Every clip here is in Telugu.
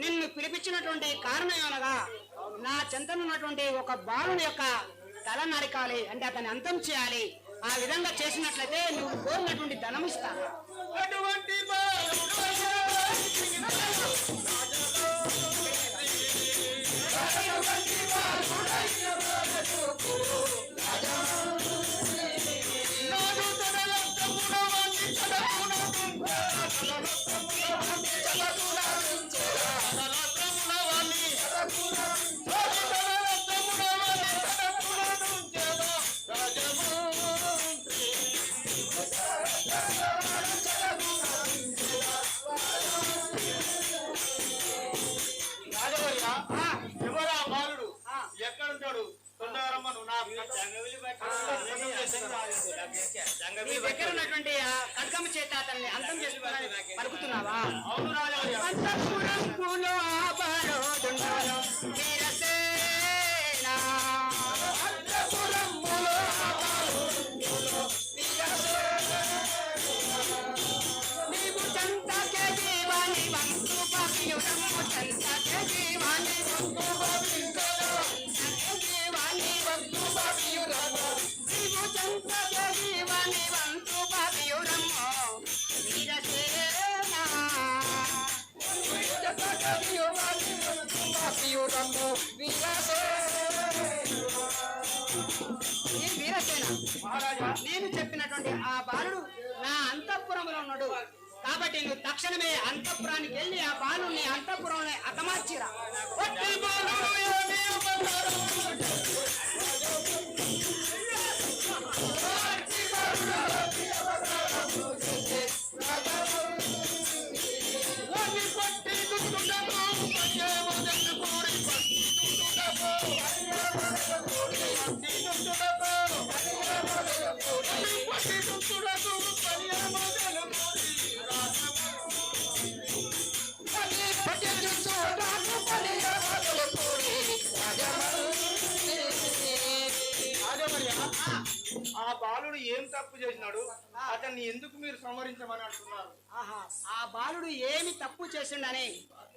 నిన్ను పిలిపించినటువంటి కారణం ఏమనగా నా చెంతనున్నటువంటి ఒక బాలుని యొక్క తల నరకాలి అంటే అతన్ని అంతం చేయాలి. ఆ విధంగా చేసినట్లయితే నువ్వు కోరినటువంటి ధనం ఇస్తాను Oh, నా దగ్గర ఉన్నటువంటి ఖడ్గము చేత అతన్ని అంతం చేసుకోవాలని పలుకుతున్నావా? అవును రాజవర్య ఆ బాలుడు నా అంతఃపురంలో ఉన్నాడు. కాబట్టి నువ్వు తక్షణమే అంతఃపురానికి వెళ్ళి ఆ బాలుని అంతఃపురంలో అతమార్చిరా. ఆ బాలుడు ఏం తప్పు చేసినాడు? అతన్ని ఎందుకు మీరు సంహరించమని అంటున్నారు? ఆహా ఆ బాలుడు ఏమి తప్పు చేసిండని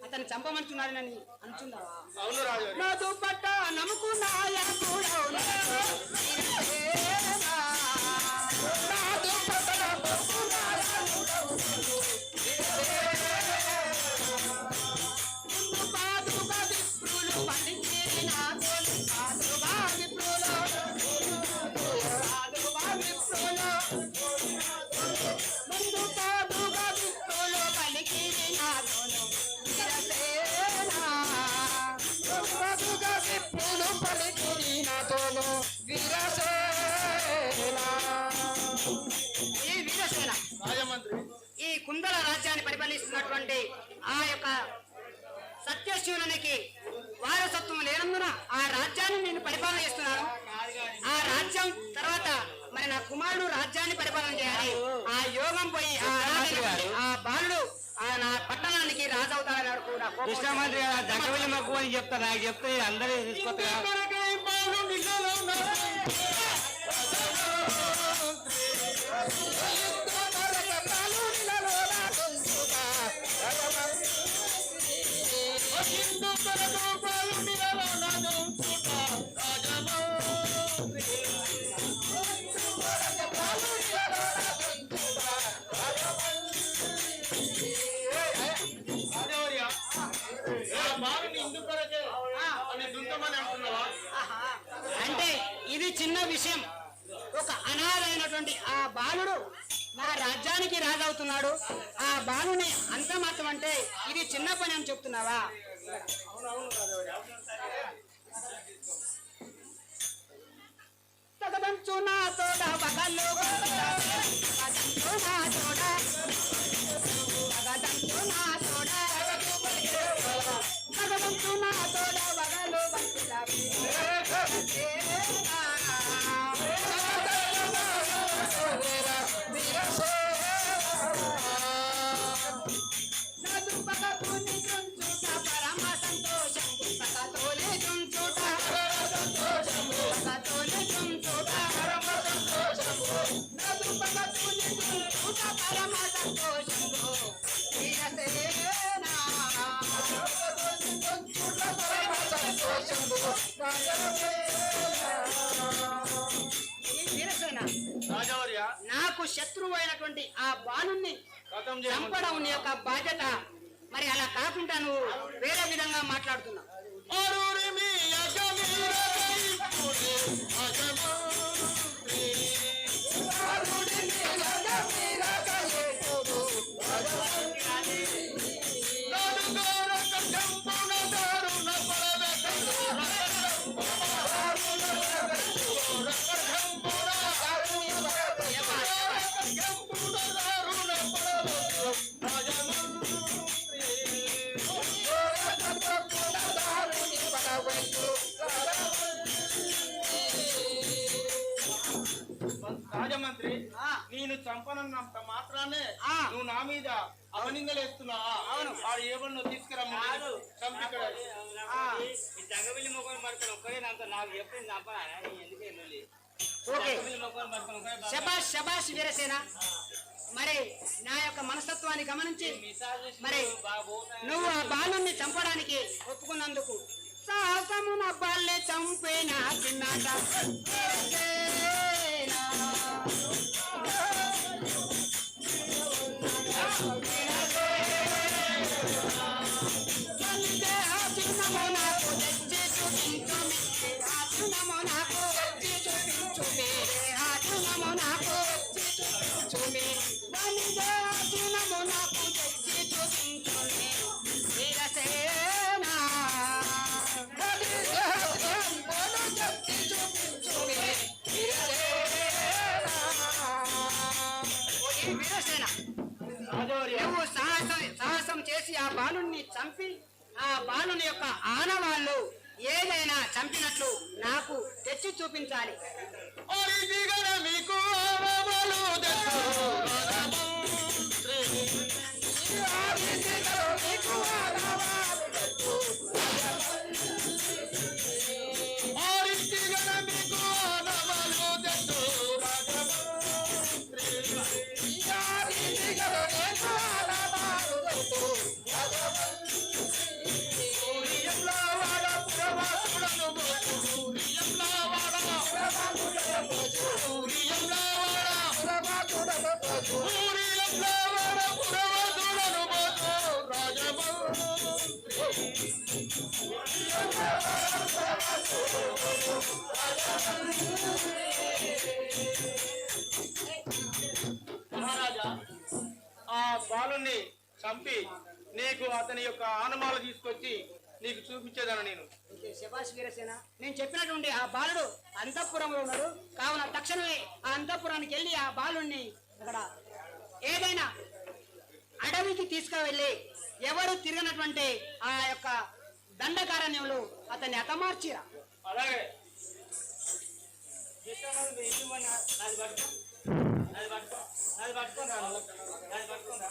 అతను చంపమంటున్నాడని అంటున్నావా అవును రాజవర్య నాదు పట్ట నమ్ముకున్నాయ కుందల రాజ్యాన్ని పరిపాలిస్తున్నటువంటి ఆ యొక్క సత్యశివునికి వారసత్వం లేనందున ఆ రాజ్యాన్ని నేను పరిపాలన చేస్తున్నాను. ఆ రాజ్యం తర్వాత మరి నా కుమారుడు రాజ్యాన్ని పరిపాలన చేయాలి. ఆ యోగం పోయి ఆ బాలుడు ఆ నా పట్టణానికి రాజు అవుతాడని కూడా కోపం కృష్ణమంత్రి గారు దగ్గర మక్కువ అని చెప్తారు. నాకు చెప్తే అందరూ తీసుకొస్తారు. అంటే ఇది చిన్న విషయం. ఒక అనాథైనటువంటి ఆ బాలుడు మా రాజ్యానికి రాజవుతున్నాడు. ఆ బాలుని అంతమాత్రం అంటే ఇది చిన్న పని అని చెప్తున్నావా? चुना तोड़ा बगल चुना तोड़ा बगदम चुना तोड़ा बगदम चुना तोड़ा बगलो बगला శత్రువు అయినటువంటి ఆ బాలుని చంపడం నీ యొక్క బాధ్యత. మరి అలా కాకుండా నువ్వు వేరే విధంగా మాట్లాడుతున్నావు. ఆ. నేను చంపనన్నంత మాత్రానే ఆ. నువ్వు నా మీద అవనిందలేస్తున్నావా అవును. వాడు ఏమన్నా తీసుకురమ్మా చంపి ఇక్కడ ఈ జగవిల్లి మొక్కలు పడుకొని ఒక్కడే నాతో నాకు చంపనా ఎందుకే శబాష్ శబాష్ వీరసేన. మరి నా యొక్క మనస్తత్వాన్ని గమనించి మరి. నువ్వు ఆ బాలుని చంపడానికి ఒప్పుకున్నందుకు. సాహసమున బాల్ని చంపిన చిన్నాట Two. చంపి ఆ బాలుని యొక్క ఆనవాళ్ళు ఏదైనా చంపినట్లు నాకు తెచ్చి చూపించాలి. మహారాజా ఆ బాలుణ్ణి చంపి నీకు అతని యొక్క ఆనమాలు తీసుకొచ్చి నీకు చూపించేదాను నేను? ఓకే, శభాష్ వీరసేన నేను చెప్పినటువంటి ఆ బాలుడు అంతఃపురంలో ఉన్నాడు. కావున తక్షణమే ఆ అంతఃపురానికి వెళ్ళి ఆ బాలుణ్ణి అక్కడ ఏదైనా అడవికి తీసుకువెళ్ళి ఎవరు తిరగనటువంటి ఆ యొక్క దండకారణ్యంలో అతన్ని హతమార్చిరా? అలాగే. నాది పట్టుకో. నాది పట్టుకో. పట్టుకోరా పట్టుకోరా